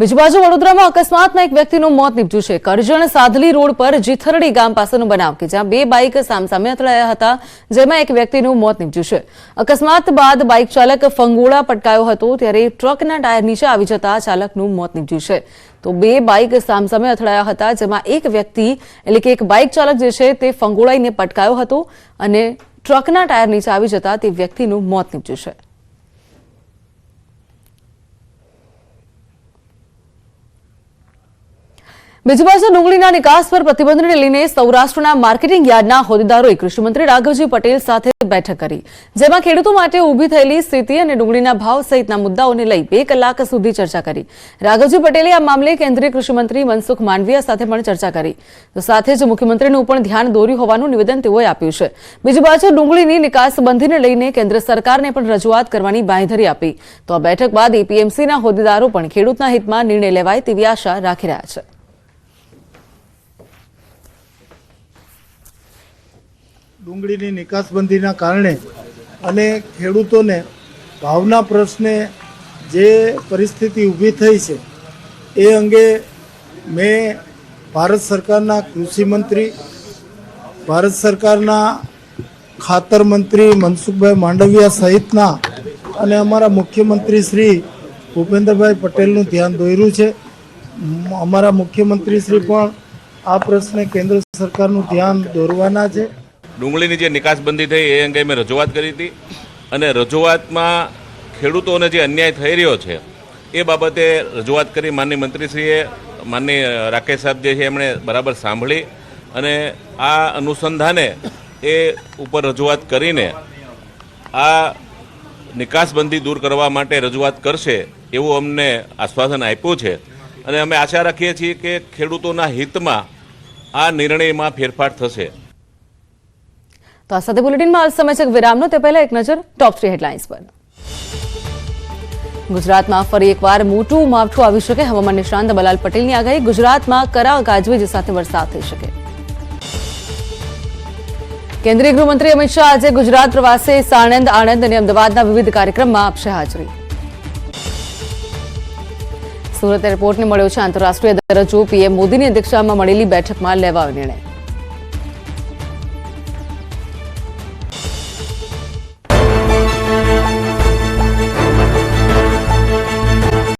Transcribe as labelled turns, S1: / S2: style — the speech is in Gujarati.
S1: બીજી બાજુ વડોદરામાં અકસ્માતમાં એક વ્યક્તિનું મોત નીપજ્યું છે. કરજણ સાધલી રોડ પર જીથરડી ગામ પાસેનો બનાવ કે જ્યાં બે બાઇક સામસામે અથડાયા હતા, જેમાં એક વ્યક્તિનું મોત નીપજ્યું છે. અકસ્માત બાદ બાઇક ચાલક ફંગોળા પટકાયો હતો, ત્યારે ટ્રકના ટાયર નીચે આવી જતા ચાલકનું મોત નીપજ્યું છે. તો બે બાઇક સામસામે અથડાયા હતા, જેમાં એક વ્યક્તિ, એટલે કે એક બાઇક ચાલક જે છે, તે ફંગોળાઈને પટકાયો હતો અને ટ્રકના ટાયર નીચે આવી જતા તે વ્યક્તિનું મોત નીપજ્યું છે. બીજી બાજુ ડુંગળીના નિકાસ પર પ્રતિબંધને લઈને સૌરાષ્ટ્રના માર્કેટિંગ યાર્ડના હોદ્દેદારોએ કૃષિમંત્રી રાઘવજી પટેલ સાથે બેઠક કરી, જેમાં ખેડૂતો માટે ઊભી થયેલી સ્થિતિ અને ડુંગળીના ભાવ સહિતના મુદ્દાઓને લઈ બે કલાક સુધી ચર્ચા કરી. રાઘવજી પટેલે આ મામલે કેન્દ્રીય કૃષિમંત્રી મનસુખ માંડવિયા સાથે પણ ચર્ચા કરી. તો સાથે જ મુખ્યમંત્રીનું પણ ધ્યાન દોર્યું હોવાનું નિવેદન તેઓએ આપ્યું છે. બીજી બાજુ ડુંગળીની નિકાસબંધીને લઈને કેન્દ્ર સરકારને પણ રજૂઆત કરવાની બાંયધરી આપી. તો આ બેઠક બાદ એપીએમસીના હોદ્દેદારો પણ ખેડૂતના હિતમાં નિર્ણય લેવાય તેવી આશા રાખી રહ્યા છે.
S2: ડુંગળીની નિકાસબંધીના કારણે અને ખેડૂતોને ભાવના પ્રશ્ને જે પરિસ્થિતિ ઊભી થઈ છે, એ અંગે મેં ભારત સરકારના કૃષિ મંત્રી, ભારત સરકારના ખાતર મંત્રી મનસુખભાઈ માંડવિયા સહિતના અને અમારા મુખ્યમંત્રી શ્રી ભૂપેન્દ્રભાઈ પટેલનું ધ્યાન દોર્યું છે. અમારા મુખ્યમંત્રી શ્રી પણ આ પ્રશ્ને કેન્દ્ર સરકારનું ધ્યાન દોરવાના છે.
S3: ડુંગળીની જે નિકાસબંધી થઈ એ અંગે મેં રજૂઆત કરી હતી. અને રજૂઆતમાં ખેડૂતોને જે અન્યાય થઈ રહ્યો છે, એ બાબતે રજૂઆત કરી માનની મંત્રીશ્રીએ માનની રાકેશ સાહેબ જે છે એમણે બરાબર સાંભળી. અને આ અનુસંધાને એ ઉપર રજૂઆત કરીને આ નિકાસબંધી દૂર કરવા માટે રજૂઆત કરશે એવું અમને આશ્વાસન આપ્યું છે. અને અમે આશા રાખીએ છીએ કે ખેડૂતોના હિતમાં આ નિર્ણયમાં ફેરફાર થશે.
S1: તો આ સાથે બુલેટિનમાં હાલ સમય છે એક વિરામનો. તે પહેલા એક નજર ટોપ થ્રી હેડલાઇન્સ પર. ગુજરાતમાં ફરી એકવાર મોટું માવઠું આવી શકે. હવામાન નિષ્ણાંત બલાલ પટેલની આગાહી ગુજરાતમાં કરા ગાજવીજ સાથે વરસાદ થઈ શકે. કેન્દ્રીય ગૃહમંત્રી અમિત શાહ આજે ગુજરાત પ્રવાસે સાણંદ, આણંદ અને અમદાવાદના વિવિધ કાર્યક્રમમાં આપશે હાજરી. સુરત એરપોર્ટને મળ્યો છે આંતરરાષ્ટ્રીય દરજ્જો. પીએમ મોદીની અધ્યક્ષતામાં મળેલી બેઠકમાં લેવાયો નિર્ણય.